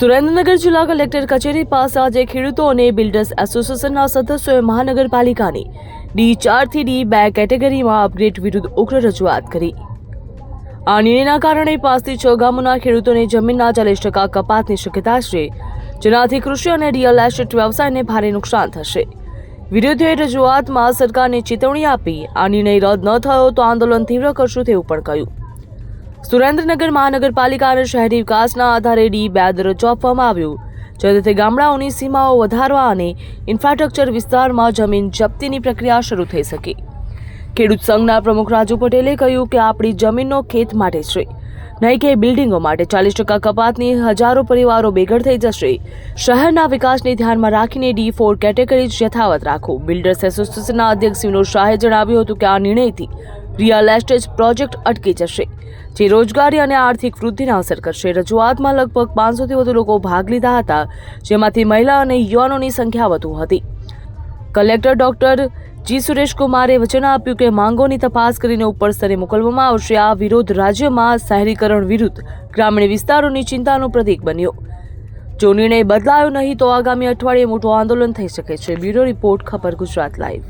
સુરેન્દ્રનગર જિલ્લા કલેક્ટર કચેરી પાસે આજે ખેડૂતો અને બિલ્ડર્સ એસોસિએશનના સદસ્યોએ મહાનગરપાલિકાની ડી ચારથી ડી બે કેટેગરીમાં અપગ્રેડ વિરુદ્ધ ઉગ્ર રજૂઆત કરી. આ નિર્ણયના કારણે પાંચથી છ ગામોના ખેડૂતોને જમીનના ચાલીસ ટકા કપાતની શક્યતા છે, જેનાથી કૃષિ અને રિયલ એસ્ટેટ વ્યવસાયને ભારે નુકસાન થશે. વિરોધીઓએ રજૂઆતમાં સરકારને ચેતવણી આપી આ નિર્ણય રદ ન થયો તો આંદોલન તીવ્ર કરશું તેવું પણ કહ્યું. સુરેન્દ્રનગર મહાનગરપાલિકા અને શહેરી વિકાસના આધારે ડી બે દરજ્જો આપવામાં આવ્યું. જેથી ગામડાઓની સીમાઓ વધારવા અને ઇન્ફ્રાસ્ટ્રક્ચર વિસ્તારમાં જમીન જપ્તીની પ્રક્રિયા શરૂ થઈ શકે. ખેડૂત સંઘના પ્રમુખ રાજુ પટેલે કહ્યું કે આપણી જમીનનો ખેત માટે છે નહીં કે બિલ્ડિંગો માટે. ચાલીસ ટકા કપાતની હજારો પરિવારો બેઘર થઈ જશે. શહેરના વિકાસને ધ્યાનમાં રાખીને ડી ફોર કેટેગરી યથાવત રાખો. બિલ્ડર્સ એસોસિએશનના અધ્યક્ષ વિનોદ શાહે જણાવ્યું હતું કે આ નિર્ણયથી રિયલ એસ્ટેટ પ્રોજેક્ટ અટકી જશે, જે રોજગારી અને આર્થિક વૃદ્ધિને અસર કરશે. રજૂઆતમાં લગભગ પાંચસોથી વધુ લોકો ભાગ લીધા હતા, જેમાંથી મહિલા અને યુવાનોની સંખ્યા વધુ હતી. કલેક્ટર ડોક્ટર જી સુરેશ કુમારે વચન આપ્યું કે માંગોની તપાસ કરીને ઉપર સ્તરે મોકલવામાં આવશે. આ વિરોધ રાજ્યમાં શહેરીકરણ વિરુદ્ધ ગ્રામીણ વિસ્તારોની ચિંતાનું પ્રતીક બન્યો. જો નિર્ણય બદલાયો નહીં તો આગામી અઠવાડિયે મોટું આંદોલન થઈ શકે છે. બ્યુરો રિપોર્ટ, ખબર ગુજરાત લાઈવ.